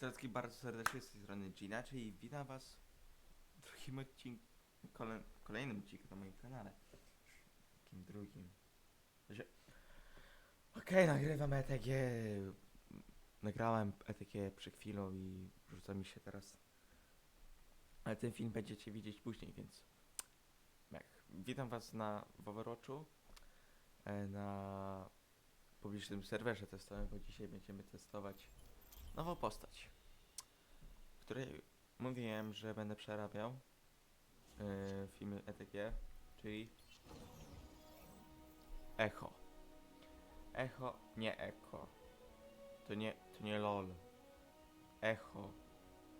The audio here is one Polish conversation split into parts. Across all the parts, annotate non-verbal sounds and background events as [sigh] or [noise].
Stracki bardzo serdecznie z tej strony Gina, czyli witam was w drugim odcinku, kole, kolejnym odcinku na moim kanale. Takim drugim. Że- Okej, nagrywam ETG. Nagrałem ETG przed chwilą i rzuca mi się teraz. Ale ten film będziecie widzieć później, więc jak. Witam was na w e, na publicznym serwerze testowym, bo dzisiaj będziemy testować nową postać, której mówiłem, że będę przerabiał yy, filmy ETG, czyli Echo. Echo, nie Echo. To nie, to nie LOL. Echo.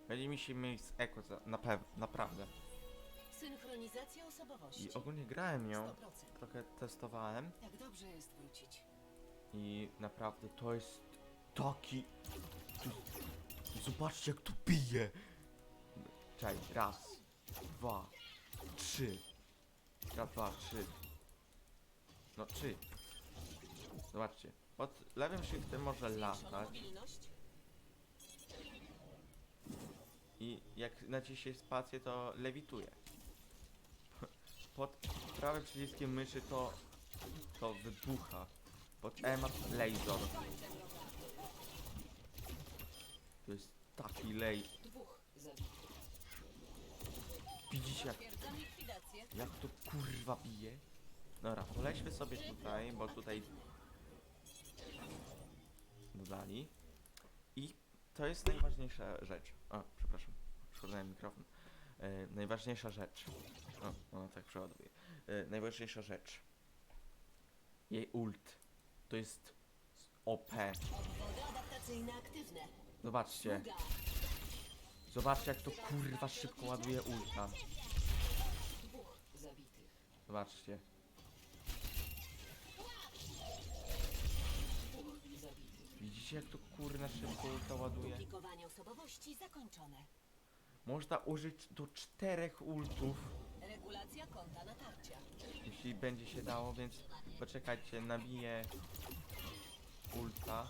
Będzie mi się mieć z Echo za, na pewno, naprawdę. Synchronizacja osobowości. I ogólnie grałem ją, 100%. trochę testowałem Tak dobrze jest wrócić. i naprawdę to jest taki... Zobaczcie jak to bije! Czekaj, raz, dwa, trzy. Raz, dwa, trzy. No trzy. Zobaczcie. Pod lewym shiftem może latać i jak naciśnie spację to lewituje. Pod prawym przyciskiem myszy to to wybucha. Pod E ma laser. To jest taki lej. Dwóch. Widzicie jak, jak to kurwa bije? Dobra, polećmy sobie tutaj, bo tutaj dodali. I to jest najważniejsza rzecz. O, przepraszam, przeładowałem mikrofon. E, najważniejsza rzecz. O, ona tak przeładuje. E, najważniejsza rzecz. Jej ult. To jest OP. Obwody adaptacyjne aktywne. Zobaczcie. Zobaczcie jak to kurwa szybko ładuje ulta. Zobaczcie. Widzicie jak to kurna szybko ulta ładuje? Duplikowanie osobowości zakończone. Można użyć do czterech ultów, Regulacja konta natarcia. jeśli będzie się dało, więc poczekajcie, nabiję ulta.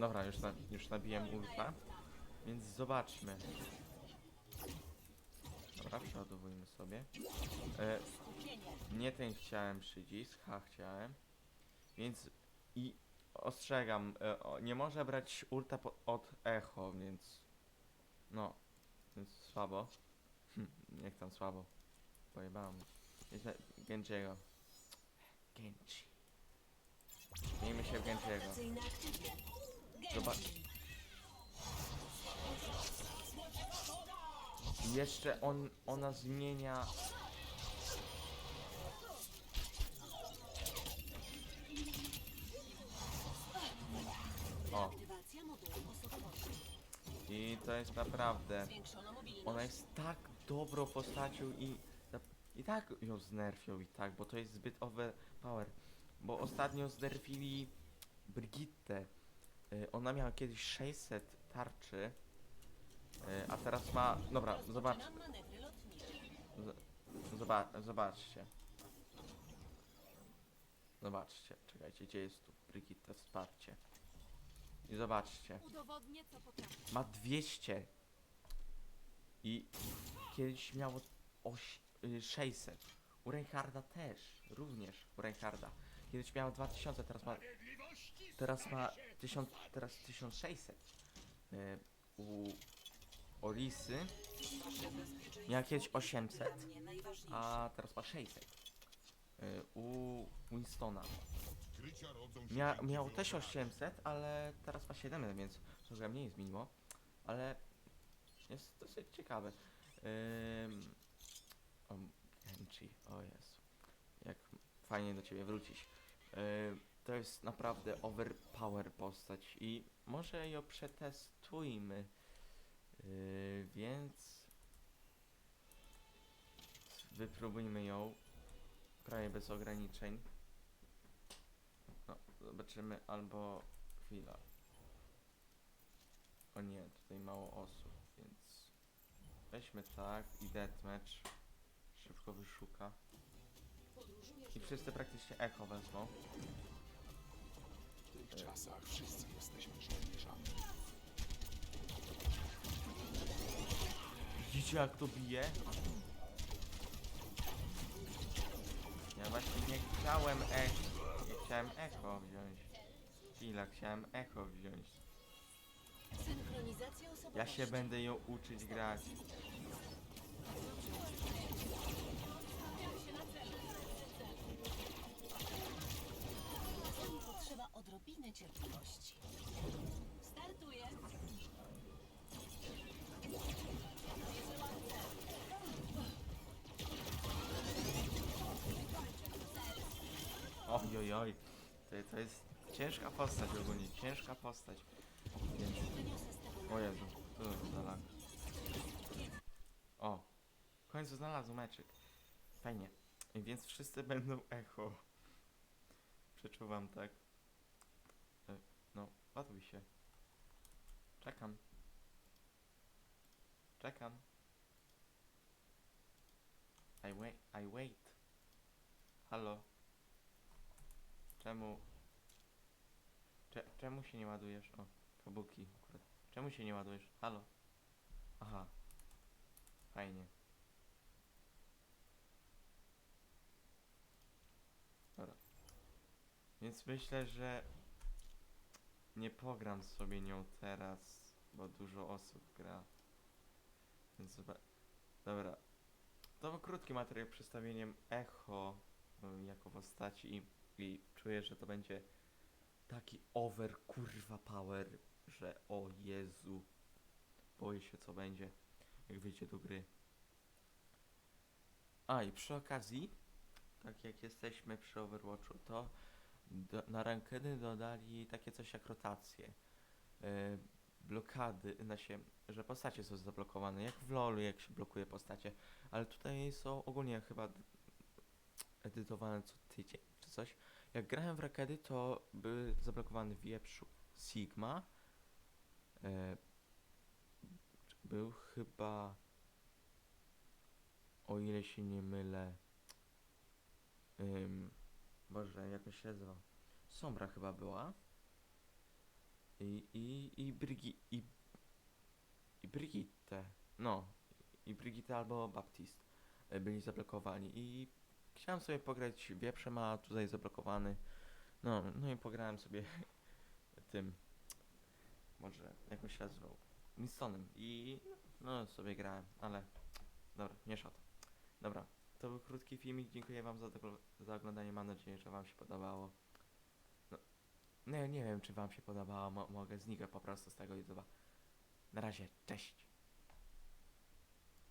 Dobra, już, na, już nabiłem ulta. Więc zobaczmy. Dobra, przeładowujmy sobie. E, nie ten chciałem przycisk, H chciałem. Więc i ostrzegam, e, o, nie może brać ulta po, od echo, więc no, więc słabo. Hm, jak tam słabo. Pojebałem. Jest na Genjiego. Genji. Miejmy się w Genjiego. Zobacz. Jeszcze on, ona zmienia. O, i to jest naprawdę. Ona jest tak dobrą postacią i. I tak ją znerfią i tak, bo to jest zbyt overpower. Bo ostatnio znerfili Brigitte. Y, Ona miała kiedyś 600 tarczy. y, A teraz ma. Dobra, zobacz. Zobacz, zobaczcie. Zobaczcie, czekajcie, gdzie jest tu Brigitte wsparcie. I zobaczcie, ma 200 i kiedyś miało oś, y, 600. U Reinharda też, również u Reinharda. Kiedyś miało 2000, teraz ma teraz ma 1000, teraz 1600. Y, u Olisy miała kiedyś 800. Dla mnie najważniejsze. a teraz ma 600. Y, U Winstona. Mia, miał też wyobraźni. 800, ale teraz ma 700, więc trochę mniej zmieniło. Ale jest dosyć ciekawe. Ym, o, Genji, o Jezu. Jak fajnie do ciebie wrócić. Ym, to jest naprawdę overpower postać i może ją przetestujmy. Yy, więc wypróbujmy ją prawie bez ograniczeń. zobaczymy albo chwila. O nie, tutaj mało osób, więc weźmy tak i deathmatch. Szybko wyszuka. I wszyscy praktycznie echo wezmą. W tych czasach wszyscy jesteśmy żołnierzami. Widzicie jak to bije? Ja właśnie nie chciałem echo. Nie chciałem echo wziąć. Chwila, chciałem echo wziąć. Synchronizacja osobowości. Ja się będę ją uczyć grać. Odrobiny cierpliwości. Startuję. Oj, oj, oj. To, to jest ciężka postać ogólnie, ciężka postać. Więc... O Jezu, to za lag? O, w końcu znalazł meczyk. Fajnie. Więc wszyscy będą echo. Przeczuwam tak. Się. Czekam. Czekam. I wait, I wait. Halo. Czemu? Cze czemu się nie ładujesz? O, kabuki. Czemu się nie ładujesz? Halo. Aha. Fajnie. Dobra. Więc myślę, że nie pogram sobie nią teraz, bo dużo osób gra. Więc Dobra. To był krótki materiał przedstawieniem Echo jako postaci i, i czuję, że to będzie taki over kurwa power, że o Jezu. Boję się co będzie, jak wyjdzie do gry. A i przy okazji, tak jak jesteśmy przy Overwatchu, to do, na rankedy dodali takie coś jak rotacje. Yy, blokady, znaczy, że postacie są zablokowane, jak w LoLu, jak się blokuje postacie, ale tutaj są ogólnie chyba edytowane co tydzień czy coś. Jak grałem w rankedy, to były zablokowane wieprzu Sigma. E, był chyba, o ile się nie mylę, ym, Boże, jak on się nazywa? Sombra chyba była. I, i, i, Brigi, i, i Brigitte, no, i Brigitte albo Baptiste e, byli zablokowani i chciałem sobie pograć wieprzem, a tutaj zablokowany. No, no i pograłem sobie [laughs] tym, może jak on się nazywał, Winstonem i no sobie grałem, ale dobra, nie szat. Dobra, to był krótki filmik, dziękuję wam za, dogl- za oglądanie, mam nadzieję, że wam się podobało. No, nie, nie wiem czy wam się podobało, mo mogę znikać po prostu z tego YouTube'a. Na razie, cześć!